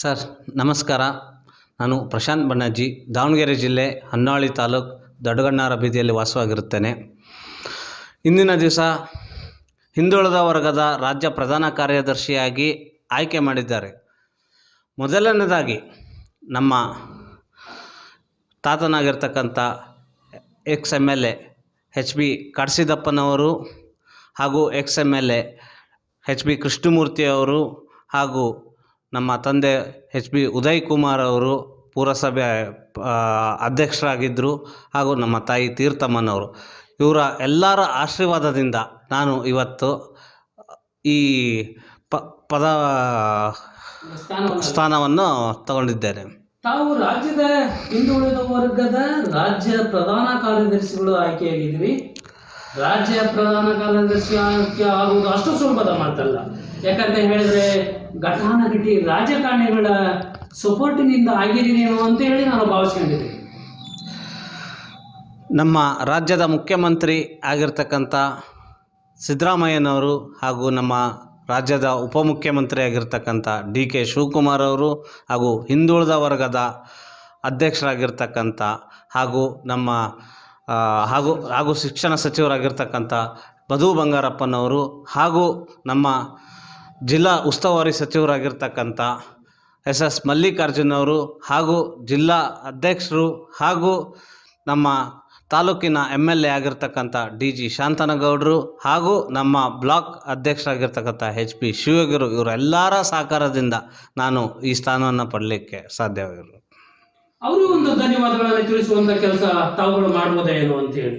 Sir, ನಮಸ್ಕಾರ. ನಾನು ಪ್ರಶಾಂತ್ ಬಣ್ಣಾಜಿ ದಾವಣಗೆರೆ ಜಿಲ್ಲೆ ಹೊನ್ನಾಳಿ ತಾಲೂಕು ದೊಡ್ಡಗಣ್ಣಾರ ಬೀದಿಯಲ್ಲಿ ವಾಸವಾಗಿರುತ್ತೇನೆ. ಇಂದಿನ ದಿವಸ ಹಿಂದುಳಿದ ವರ್ಗದ ರಾಜ್ಯ ಪ್ರಧಾನ ಕಾರ್ಯದರ್ಶಿಯಾಗಿ ಆಯ್ಕೆ ಮಾಡಿದ್ದಾರೆ. ಮೊದಲನೇದಾಗಿ ನಮ್ಮ ತಾತನಾಗಿರ್ತಕ್ಕಂಥ ex M L A H B ಕಾಡ್ಸಿದಪ್ಪನವರು ಹಾಗೂ ex M L A H B Krishnamurthy ಅವರು ಹಾಗೂ ನಮ್ಮ ತಂದೆ ಎಚ್ ಬಿ ಉದಯ್ ಕುಮಾರ್ ಅವರು ಪುರಸಭೆ ಅಧ್ಯಕ್ಷರಾಗಿದ್ದರು ಹಾಗೂ ನಮ್ಮ ತಾಯಿ ತೀರ್ಥಮ್ಮನವರು. ಇವರ ಎಲ್ಲರ ಆಶೀರ್ವಾದದಿಂದ ನಾನು ಇವತ್ತು, ಈ ಪದ, ಸ್ಥಾನವನ್ನು ತಗೊಂಡಿದ್ದೇನೆ. ತಾವು ರಾಜ್ಯದ ಹಿಂದುಳಿದ ವರ್ಗದ ರಾಜ್ಯ ಪ್ರಧಾನ ಕಾರ್ಯದರ್ಶಿಗಳು ಆಯ್ಕೆಯಾಗಿದ್ದೀರಿ. ರಾಜ್ಯ ಪ್ರಧಾನ ಕಾರ್ಯದರ್ಶಿ ಆಗುವುದು ಅಷ್ಟು ಸುಲಭದ ಮಾತಲ್ಲ. ಯಾಕಂತ ಹೇಳಿದ್ರೆ, ಘಟಾನುಘಟಿ ರಾಜಕಾರಣಿಗಳ ಸಪೋರ್ಟಿನಿಂದ ಆಗಿದ್ದೀನೇನೋ ಅಂತ ಹೇಳಿ ನಾನು ಭಾವಿಸ್ಕೊಂಡಿದ್ದೀನಿ. ನಮ್ಮ ರಾಜ್ಯದ ಮುಖ್ಯಮಂತ್ರಿ ಆಗಿರ್ತಕ್ಕಂಥ ಸಿದ್ದರಾಮಯ್ಯನವರು ಹಾಗೂ ನಮ್ಮ ರಾಜ್ಯದ ಉಪಮುಖ್ಯಮಂತ್ರಿ ಆಗಿರ್ತಕ್ಕಂಥ ಡಿ ಕೆ ಶಿವಕುಮಾರ್ ಅವರು ಹಾಗೂ ಹಿಂದುಳಿದ ವರ್ಗದ ಅಧ್ಯಕ್ಷರಾಗಿರ್ತಕ್ಕಂಥ ಹಾಗೂ ನಮ್ಮ ಹಾಗೂ ಹಾಗೂ ಶಿಕ್ಷಣ ಸಚಿವರಾಗಿರ್ತಕ್ಕಂಥ ಮಧು ಬಂಗಾರಪ್ಪನವರು ಹಾಗೂ ನಮ್ಮ ಜಿಲ್ಲಾ ಉಸ್ತುವಾರಿ ಸಚಿವರಾಗಿರ್ತಕ್ಕಂಥ ಎಸ್ ಎಸ್ ಮಲ್ಲಿಕಾರ್ಜುನ್ ಅವರು ಹಾಗೂ ಜಿಲ್ಲಾ ಅಧ್ಯಕ್ಷರು ಹಾಗೂ ನಮ್ಮ ತಾಲೂಕಿನ ಎಂ ಎಲ್ ಎ ಆಗಿರ್ತಕ್ಕಂಥ ಡಿ ಜಿ ಶಾಂತನಗೌಡರು ಹಾಗೂ ನಮ್ಮ ಬ್ಲಾಕ್ ಅಧ್ಯಕ್ಷರಾಗಿರ್ತಕ್ಕಂಥ ಎಚ್ ಪಿ ಶಿವಗಿರು ಇವರೆಲ್ಲರ ಸಹಕಾರದಿಂದ ನಾನು ಈ ಸ್ಥಾನವನ್ನು ಪಡಲಿಕ್ಕೆ ಸಾಧ್ಯವಾಗಿರು ಅವರು ಒಂದು ಧನ್ಯವಾದಗಳನ್ನು ತಿಳಿಸುವಂತ ಕೆಲಸ ತಾವುಗಳು ಏನು ಅಂತ ಹೇಳಿ.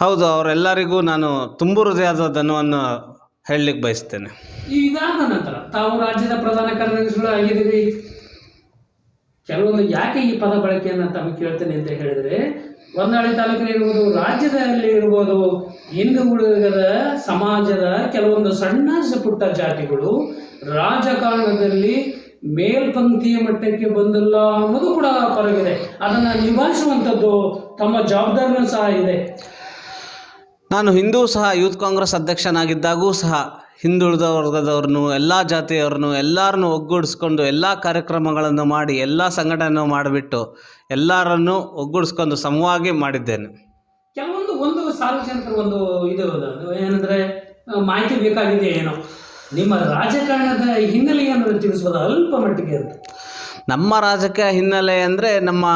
ಹೌದು ಅವರೆಲ್ಲರಿಗೂ ನಾನು ತುಂಬು ಹೃದಯದ ಧನವನ್ನು ಹೇಳಲಿಕ್ಕೆ ಬಯಸ್ತೇನೆ. ಇದಾದ ನಂತರ ತಾವು ರಾಜ್ಯದ ಪ್ರಧಾನ ಕಾರ್ಯದರ್ಶಿಗಳು ಆಗಿದ್ದೀರಿ. ಕೆಲವೊಂದು ಯಾಕೆ ಈ ಪದ ಬಳಕೆಯನ್ನು ತಮಗೆ ಕೇಳ್ತೇನೆ ಅಂತ ಹೇಳಿದ್ರೆ ಹೊನ್ನಾಳಿ ತಾಲೂಕಿನ ಇರ್ಬೋದು ರಾಜ್ಯದಲ್ಲಿ ಇರ್ಬೋದು ಹಿಂದುಳಿದ ಸಮಾಜದ ಕೆಲವೊಂದು ಸಣ್ಣ ಪುಟ್ಟ ಜಾತಿಗಳು ರಾಜಕಾರಣದಲ್ಲಿ ಮೇಲ್ಪಂಕ್ತಿಯ ಮಟ್ಟಕ್ಕೆ ಬಂದಲ್ಲ ಅನ್ನೋದು ಕೂಡ ಪರಗಿದೆ. ಅದನ್ನ ನಿಭಾಯಿಸುವಂಥದ್ದು ತಮ್ಮ ಜವಾಬ್ದಾರಿನೂ ಸಹ ಇದೆ. ನಾನು ಹಿಂದೂ ಸಹ ಯೂತ್ ಕಾಂಗ್ರೆಸ್ ಅಧ್ಯಕ್ಷನಾಗಿದ್ದಾಗೂ ಸಹ ಹಿಂದುಳಿದ ವರ್ಗದವ್ರನ್ನು ಎಲ್ಲ ಜಾತಿಯವ್ರನ್ನು ಎಲ್ಲರನ್ನು ಒಗ್ಗೂಡಿಸ್ಕೊಂಡು ಎಲ್ಲ ಕಾರ್ಯಕ್ರಮಗಳನ್ನು ಮಾಡಿ ಎಲ್ಲ ಸಂಘಟನೆ ಮಾಡಿಬಿಟ್ಟು ಎಲ್ಲರನ್ನು ಒಗ್ಗೂಡಿಸ್ಕೊಂಡು ಸಮವಾಗಿ ಮಾಡಿದ್ದೇನೆ. ಕೆಲವೊಂದು ಒಂದು ಸಾರ್ವಜನಿಕರ ಒಂದು ಇದು ಏನಂದ್ರೆ ಮಾಹಿತಿ ಬೇಕಾಗಿದೆ ಏನೋ ನಿಮ್ಮ ರಾಜಕಾರಣದ ಹಿನ್ನೆಲೆಯನ್ನು ತಿಳಿಸುವುದು ಅಲ್ಪ ಮಟ್ಟಿಗೆ ಅಂತ. ನಮ್ಮ ರಾಜಕೀಯ ಹಿನ್ನೆಲೆ ಅಂದರೆ ನಮ್ಮ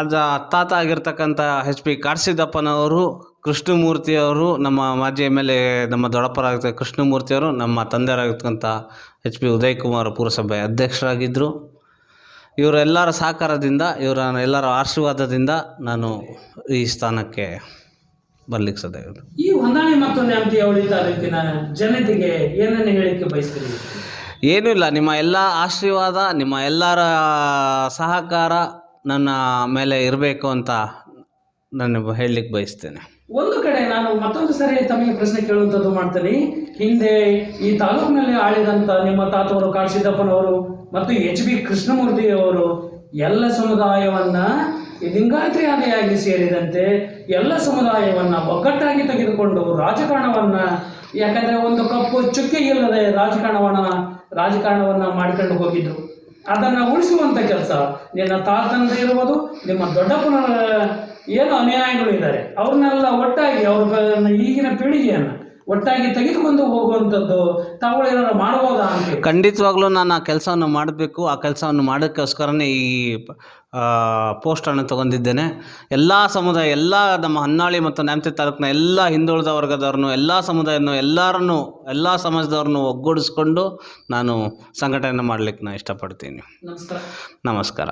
ಅಜ್ಜ, ತಾತ ಆಗಿರ್ತಕ್ಕಂಥ ಎಚ್ ಪಿ ಕಾಡ್ಸಿದ್ದಪ್ಪನವರು, ಕೃಷ್ಣಮೂರ್ತಿಯವರು, ನಮ್ಮ ಮಾಜಿ ಎಂ ಎಲ್ ಎ, ನಮ್ಮ ದೊಡ್ಡಪ್ಪರಾಗಿದ್ದ ಕೃಷ್ಣಮೂರ್ತಿಯವರು, ನಮ್ಮ ತಂದೆಯರಾಗಿರ್ತಕ್ಕಂಥ ಎಚ್ ಪಿ ಉದಯ್ ಕುಮಾರ್ ಪುರಸಭೆ ಅಧ್ಯಕ್ಷರಾಗಿದ್ದರು ಇವರೆಲ್ಲರ ಸಹಕಾರದಿಂದ, ಇವರ ಎಲ್ಲರ ಆಶೀರ್ವಾದದಿಂದ ನಾನು ಈ ಸ್ಥಾನಕ್ಕೆ ಬರ್ಲಿಕ್ಕೆ ಸಾಧ್ಯ ಆಗುತ್ತೆ ಈ ಹೊಂದಾಣಿ ಮತ್ತು ನ್ಯಾಮತಿ ಅವಳಿ ತಾಲೂಕಿನ ಜನತೆಗೆ ಏನನ್ನು ಹೇಳಿಕೆ ಬಯಸ್ತೀರಿ? ಏನೂ ಇಲ್ಲ ನಿಮ್ಮ ಎಲ್ಲ ಆಶೀರ್ವಾದ ನಿಮ್ಮ ಎಲ್ಲರ ಸಹಕಾರ ನನ್ನ ಮೇಲೆ ಇರಬೇಕು ಅಂತ ನಾನು ಹೇಳಲಿಕ್ಕೆ ಬಯಸ್ತೇನೆ. ಒಂದು ಕಡೆ ನಾನು ಮತ್ತೊಂದು ಸರಿ ತಮಗೆ ಪ್ರಶ್ನೆ ಕೇಳುವಂಥದ್ದು ಮಾಡ್ತೀನಿ. ಹಿಂದೆ ಈ ತಾಲೂಕಿನಲ್ಲಿ ಆಳಿದಂಥ ನಿಮ್ಮ ತಾತವರು ಕಾಡ್ಸಿದ್ದಪ್ಪನವರು ಮತ್ತು ಎಚ್ ಬಿ ಕೃಷ್ಣಮೂರ್ತಿಯವರು ಎಲ್ಲ ಸಮುದಾಯವನ್ನ ಈ ಲಿಂಗಾಯತ್ರಿ ಆದಿಯಾಗಿ ಸೇರಿದಂತೆ ಎಲ್ಲ ಸಮುದಾಯವನ್ನ ಒಗ್ಗಟ್ಟಾಗಿ ತೆಗೆದುಕೊಂಡು ರಾಜಕಾರಣವನ್ನ, ಯಾಕಂದ್ರೆ ಒಂದು ಕಪ್ಪು ಚುಕ್ಕೆ ಇಲ್ಲದೆ ರಾಜಕಾರಣವನ್ನ ರಾಜಕಾರಣವನ್ನ ಮಾಡ್ಕೊಂಡು ಹೋಗಿದ್ರು. ಅದನ್ನ ಉಳಿಸುವಂತ ಕೆಲಸ. ನಿನ್ನ ತಾತಂದ್ರೆ ಇರುವುದು, ನಿಮ್ಮ ದೊಡ್ಡಪ್ಪನ ಏನು ಅನ್ಯಾಯಗಳು ಇದ್ದಾರೆ. ಅವ್ರನ್ನೆಲ್ಲ ಒಟ್ಟಾಗಿ ಅವ್ರ ಈಗಿನ ಪೀಳಿಗೆಯನ್ನ ಒಟ್ಟಾಗಿ ತೆಗೆದುಕೊಂಡು ಹೋಗುವಂಥದ್ದು ತಾವುಗಳು ಏನಾದ್ರು ಮಾಡ್ಬೋದಾ ಅಂತ. ಖಂಡಿತವಾಗ್ಲೂ ನಾನು ಆ ಕೆಲಸವನ್ನು ಮಾಡಬೇಕು. ಆ ಕೆಲಸವನ್ನು ಮಾಡೋಕ್ಕೋಸ್ಕರನೇ ಈ ಪೋಸ್ಟನ್ನು ತಗೊಂಡಿದ್ದೇನೆ. ಎಲ್ಲ ಸಮುದಾಯ ಎಲ್ಲ ನಮ್ಮ ಹೊನ್ನಾಳಿ ಮತ್ತು ನ್ಯಾಮತಿ ತಾಲೂಕಿನ ಎಲ್ಲ ಹಿಂದುಳಿದ ವರ್ಗದವ್ರನ್ನು ಎಲ್ಲ ಸಮುದಾಯವನ್ನು ಎಲ್ಲರನ್ನು ಎಲ್ಲ ಸಮಾಜದವ್ರನ್ನು ಒಗ್ಗೂಡಿಸ್ಕೊಂಡು ನಾನು ಸಂಘಟನೆ ಮಾಡಲಿಕ್ಕೆ ನಾನು ಇಷ್ಟಪಡ್ತೀನಿ. ನಮಸ್ಕಾರ. ನಮಸ್ಕಾರ.